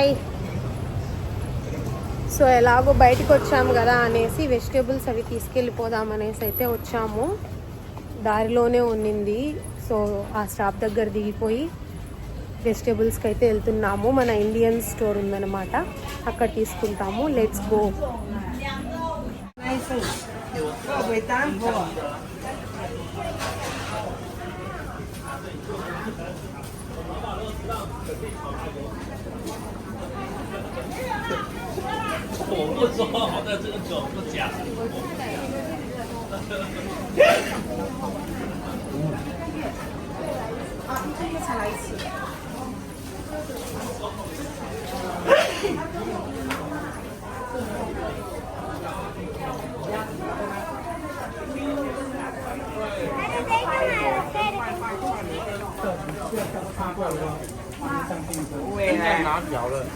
Hi so ఎలాగో బయటకు వచ్చాము కదా అనేసి వెజిటేబుల్స్ అవి తీసుకెళ్ళిపోదాం అనేసి అయితే వచ్చాము. దారిలోనే ఉన్నింది. సో ఆ స్టాప్ దగ్గర దిగిపోయి వెజిటేబుల్స్కి అయితే వెళ్తున్నాము. మన ఇండియన్ స్టోర్ ఉందన్నమాట. అక్కడ తీసుకుంటాము. Let's go. 我不说好在这个酒不假。啊，一个月才来一次。还是的？了？拿表了。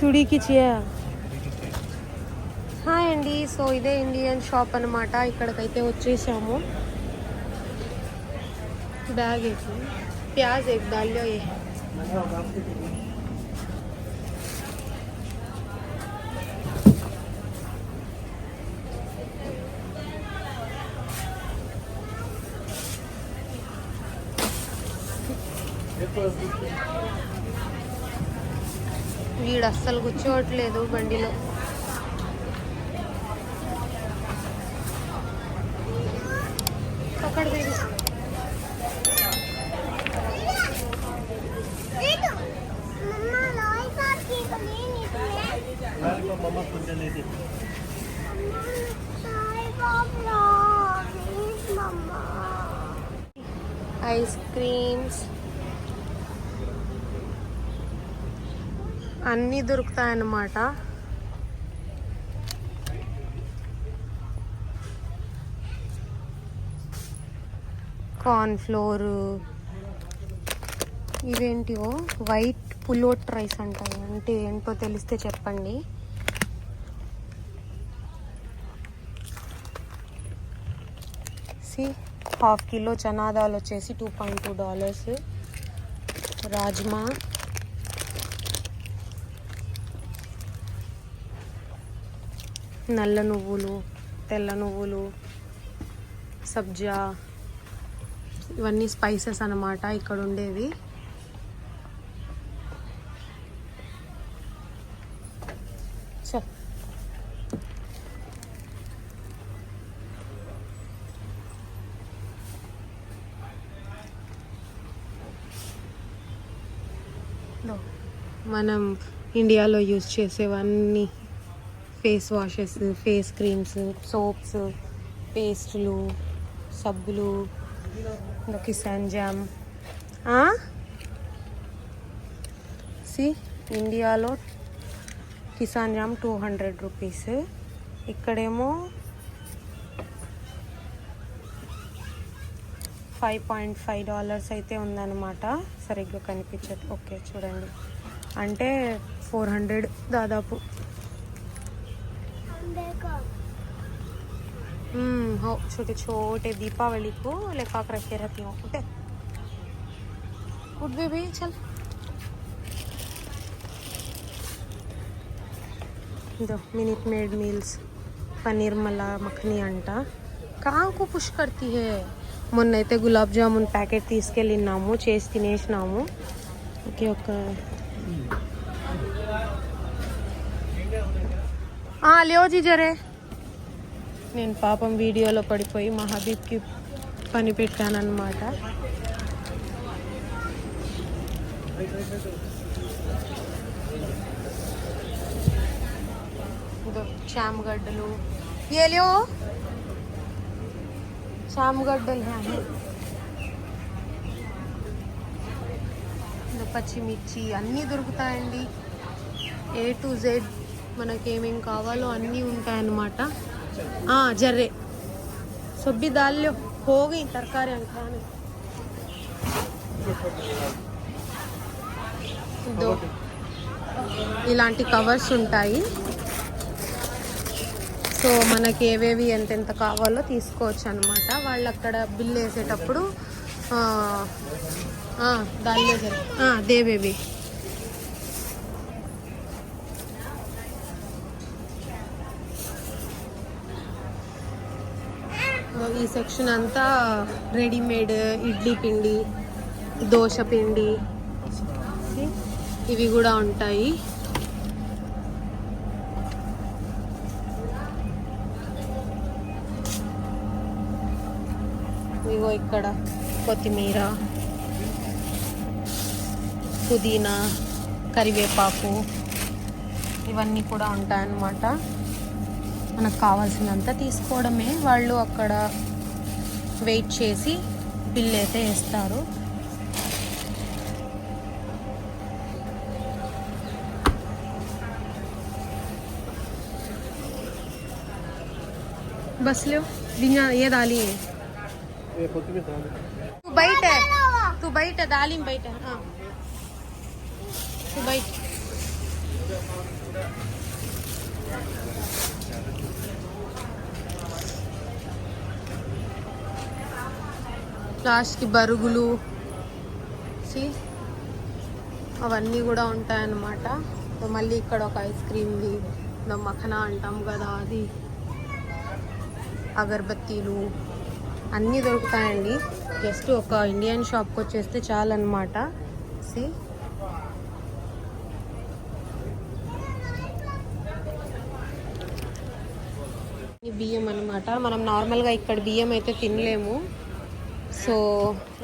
షుడికిచ్చియా హాయ్ అండి సో ఇదే ఇండియన్ షాప్ అనమాట ఇక్కడికైతే వచ్చేసాము బ్యాగ్ ఏకి ప్యాజ్ ఏక్ దాల్లో ఏ Thank you. వీడు అస్సలు కూర్చోవట్లేదు బండిలో. అక్కడ ఐస్ క్రీమ్స్. అన్నీ దొరుకుతాయన్నమాట. కార్న్ ఫ్లోరు ఇవేంటివో? వైట్ పులోట్ రైస్ అంటాయి అంటే ఏంటో తెలిస్తే చెప్పండి. సి హాఫ్ కిలో చనాదాలు వచ్చేసి two point two dollars rajma నల్ల నువ్వులు తెల్ల నువ్వులు సబ్జా ఇవన్నీ స్పైసెస్ అనమాట ఇక్కడ ఉండేవి. మనం ఇండియాలో యూజ్ చేసేవన్నీ face washes face creams soaps పేస్టులు సబ్బులు ఇంకా కిసాన్ జామ్ సి ఇండియాలో Kissan jam two hundred rupees. ఇక్కడేమో ఫైవ్ పాయింట్ ఫైవ్ డాలర్స్ అయితే ఉందన్నమాట. సరిగ్గా కనిపించదు. ఓకే చూడండి. అంటే ఫోర్ హండ్రెడ్ దాదాపు. हम्म, हो छोटे छोटे दीपावली को लेखा कर रखे रहती हूँ उठे उठ भी भी चल दो मिनट मेड मील्स పన్నీర్ మళ్ళా మఖని అంట కాకు పుష్ కర్తీ హే మొన్న అయితే గులాబ్ జామున్ ప్యాకెట్ తీసుకెళ్ళినాము చేసి తినేసినాము ఓకే ఒక లేవు జీజరే. నేను పాపం వీడియోలో పడిపోయి మా హబీబ్కి పని పెట్టానన్నమాట. ఇదో చామగడ్డలు ఏ లేవు చామగడ్డలు పచ్చిమిర్చి అన్నీ దొరుకుతాయండి. ఏ టు జెడ్ మనకేమేం కావాలో అన్నీ ఉంటాయన్నమాట. జర్రే. సొబ్బి దాల్లో పోగి తరకారీ అంటాను. ఇలాంటి కవర్స్ ఉంటాయి. సో మనకి ఏవేవి ఎంతెంత కావాలో తీసుకోవచ్చు అనమాట వాళ్ళు అక్కడ బిల్ వేసేటప్పుడు దాని దేవేవి. ఈ సెక్షన్ అంతా రెడీమేడ్ ఇడ్లీ పిండి దోశ పిండి. ఇవి కూడా ఉంటాయి. ఇగో ఇక్కడ కొత్తిమీర పుదీనా కరివేపాకు ఇవన్నీ కూడా ఉంటాయన్నమాట. మనకు కావాల్సినంత తీసుకోవడమే. వాళ్ళు అక్కడ వెయిట్ చేసి బిల్ అయితే వేస్తారు बस लो दिना ये दाली है तू बैठ तू बैठ दाली में बैठ हाँ तू बैठ లాస్ట్కి బరుగులు. సి అవన్నీ కూడా ఉంటాయన్నమాట. మళ్ళీ ఇక్కడ ఒక ఐస్ క్రీమ్ది మఖనా అంటాం కదా అది. అగరబత్తీలు. అన్నీ దొరుకుతాయండి. జస్ట్ ఒక ఇండియన్ షాప్కి వచ్చేస్తే చాలన్నమాట. సి బియ్యం అనమాట మనం నార్మల్గా ఇక్కడ బియ్యం అయితే తినలేము. సో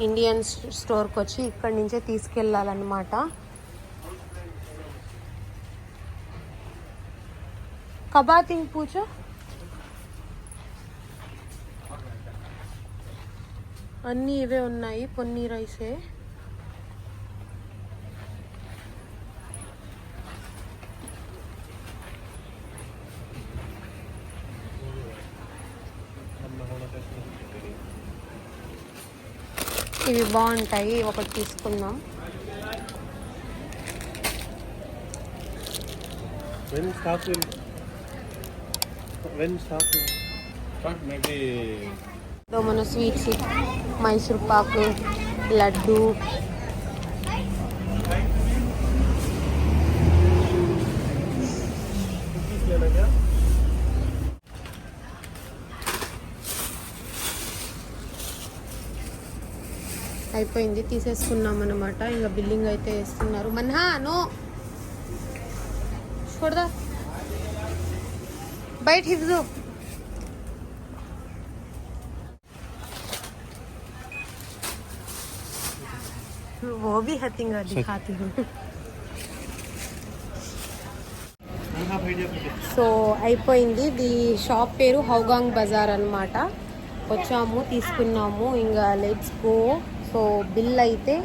ఇండియన్ స్టోర్కి వచ్చి ఇక్కడి నుంచే తీసుకెళ్ళాలన్నమాట. కబాతింగ్ పూజ? అన్నీ ఇవే ఉన్నాయి పొన్నీ రైసే. ఇవి బాగుంటాయి ఒకటి తీసుకుందాం When start will when start will Start maybe మన స్వీట్స్ మైసూర్ పాకు లడ్డు అయిపోయింది తీసేసుకున్నాం అనమాట ఇంకా బిల్లింగ్ అయితే వేస్తున్నారు మన్హా నో చూడదా बैठ हिफ्जू वो भी हतिंगा दिखाती हूँ సో అయిపోయింది ది షాప్ పేరు హౌగాంగ్ బజార్ అన్నమాట వచ్చాము తీసుకున్నాము ఇంకా లెట్స్ గో సో బిల్ అయితే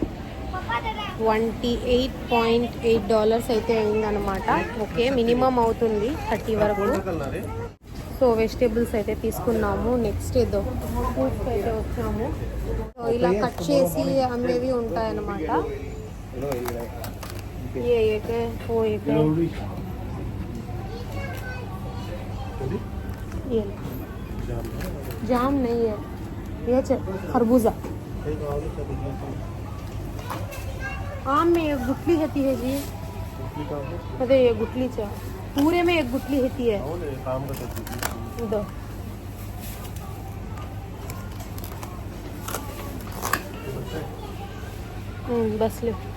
twenty eight point eight dollars అయితే అయిందనమాట ఓకే మినిమం అవుతుంది థర్టీ వరకు. సో వెజిటేబుల్స్ అయితే తీసుకున్నాము. నెక్స్ట్ ఏదో ఫ్రూట్స్ అయితే వచ్చాము. సో ఇలా కట్ చేసి అమ్మేవి ఉంటాయన్నమాట. ఏకే ఓ జామ్ నెయ్యి. ఏ ఖర్బూజా आम में एक गुटली होती है जी। अरे ये गुटली चा। पूरे में एक गुटली होती है। दो। हम्म, बस ले।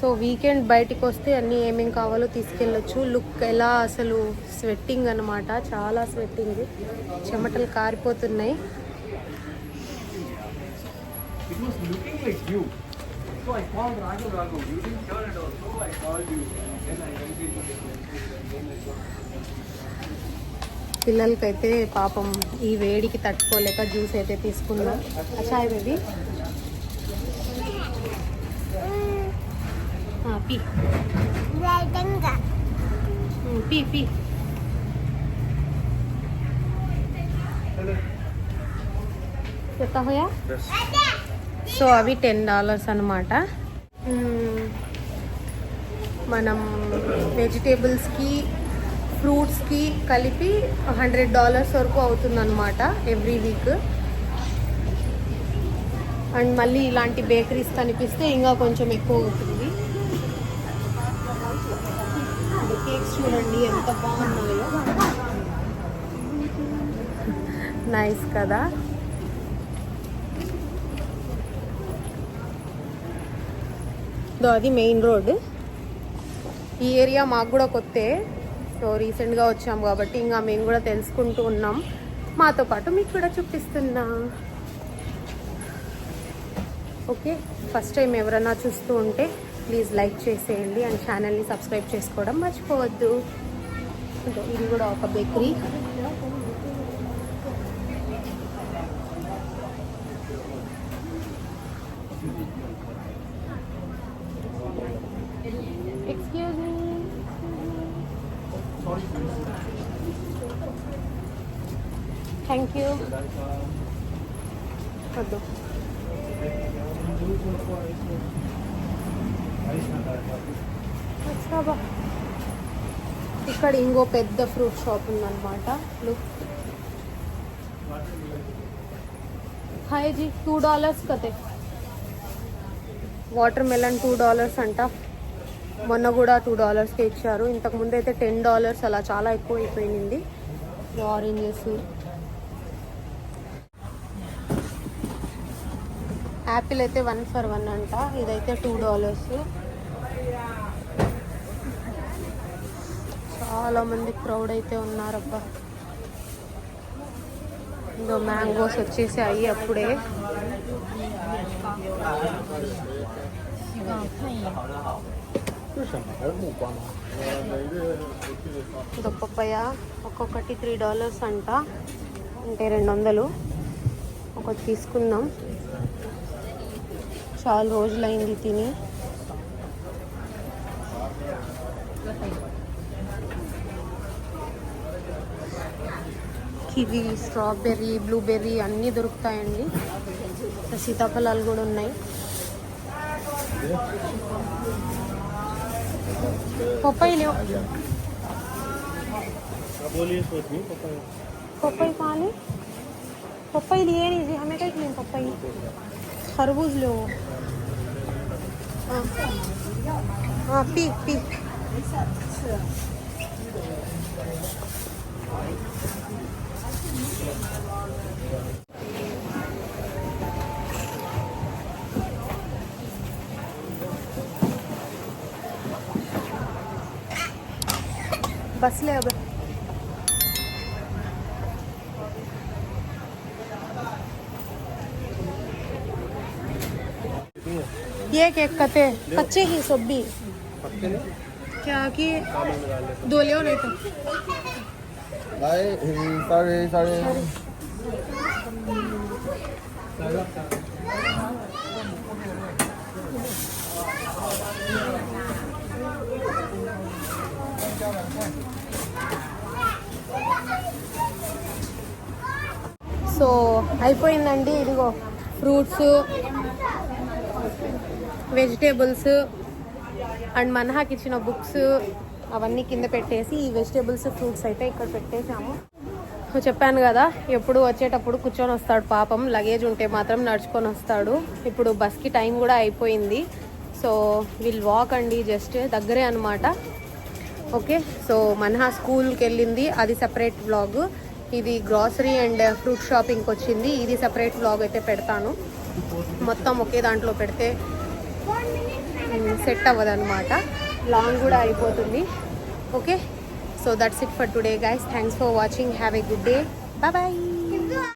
సో వీకెండ్ బయటికి వస్తే అన్నీ ఏమేం కావాలో తీసుకెళ్ళొచ్చు. లుక్ ఎలా అసలు స్వెట్టింగ్ అన్నమాట. చాలా స్వెట్టింగ్. చెమటలు కారిపోతున్నాయి. పిల్లలకైతే పాపం ఈ వేడికి తట్టుకోలేక జ్యూస్ అయితే తీసుకున్నాం. అచ్చాయ్ బేబీ? పీ. పీ పీ. హోయా సో అవి టెన్ డాలర్స్ అనమాట మనం వెజిటేబుల్స్కి ఫ్రూట్స్కి కలిపి హండ్రెడ్ డాలర్స్ వరకు అవుతుందన్నమాట ఎవ్రీ వీక్. అండ్ మళ్ళీ ఇలాంటి బేకరీస్ కనిపిస్తే ఇంకా కొంచెం ఎక్కువ అవుతుంది. చూడండి ఎంత బాగున్నాయో. నైస్ కదా? దో అది మెయిన్ రోడ్. ఈ ఏరియా మాకు కూడా కొత్తే. సో రీసెంట్గా వచ్చాం కాబట్టి ఇంకా మేము కూడా తెలుసుకుంటూ ఉన్నాం. మాతో పాటు మీకు కూడా చూపిస్తున్నా. ఓకే ఫస్ట్ టైం ఎవరైనా చూస్తూ ఉంటే ప్లీజ్ లైక్ చేసేయండి అండ్ ఛానల్ని సబ్స్క్రైబ్ చేసుకోవడం మర్చిపోవద్దు. ఇది కూడా ఒక bakery. Excuse me thank you వద్దు. ఇక్కడ ఇంకో పెద్ద ఫ్రూట్ షాప్ ఉందన్నమాట. లుక్ హాయ్ జీ టూ డాలర్స్ కతే వాటర్ మెలన్ టూ డాలర్స్ అంట. మొన్న కూడా టూ డాలర్స్కి ఇచ్చారు. ఇంతకు ముందు అయితే టెన్ డాలర్స్ అలా చాలా ఎక్కువ అయిపోయింది. ఆరెంజెస్ యాపిల్ అయితే వన్ ఫర్ వన్ అంట. ఇదైతే టూ డాలర్స్ చాలా మంది క్రౌడ్ అయితే ఉన్నారబ్బా. ఇంకో మ్యాంగోస్ వచ్చేసి అయ్యి అప్పుడే దొప్పపయ్య ఒక్కొక్కటి త్రీ డాలర్స్ అంట. అంటే రెండు వందలు. ఒకటి తీసుకుందాం. చాలా రోజులైంది తిని. కివి స్ట్రాబెర్రీ బ్లూబెర్రీ అన్నీ దొరుకుతాయండి సీతాఫలాలు కూడా ఉన్నాయి పప్పాయి లేవు क्या बोलिए सोच नहीं पता है पपाई कहाँ ले पपाई लिए नहीं जी हमें कहीं नहीं पपाई खरबूज लो हाँ हाँ पी पी बस ले अब। ये केक कते? कच्चे ही सब। भी क्या कि दो ले नहीं तो। भाई, सारे सारे। Thank you. సో అయిపోయిందండి ఇదిగో ఫ్రూట్స్ వెజిటేబుల్స్ అండ్ మన్హాకి ఇచ్చిన బుక్స్ అవన్నీ కింద పెట్టేసి ఈ వెజిటేబుల్స్ ఫ్రూట్స్ అయితే ఇక్కడ పెట్టేసాము చెప్పాను కదా ఎప్పుడు వచ్చేటప్పుడు కూర్చొని వస్తాడు పాపం లగేజ్ ఉంటే మాత్రం నడుచుకొని వస్తాడు. ఇప్పుడు బస్కి టైం కూడా అయిపోయింది. సో విల్ వాక్ అండి జస్ట్ దగ్గరే అనమాట ఓకే సో మన్హా స్కూల్కి వెళ్ళింది అది సెపరేట్ వ్లాగ్ ఇది గ్రాసరీ అండ్ ఫ్రూట్ షాపింగ్కి వచ్చింది ఇది సపరేట్ వ్లాగ్ అయితే పెడతాను. మొత్తం ఒకే దాంట్లో పెడితే సెట్ అవ్వదు అనమాట లాంగ్ కూడా అయిపోతుంది. Okay so that's it for today guys thanks for watching have a good day bye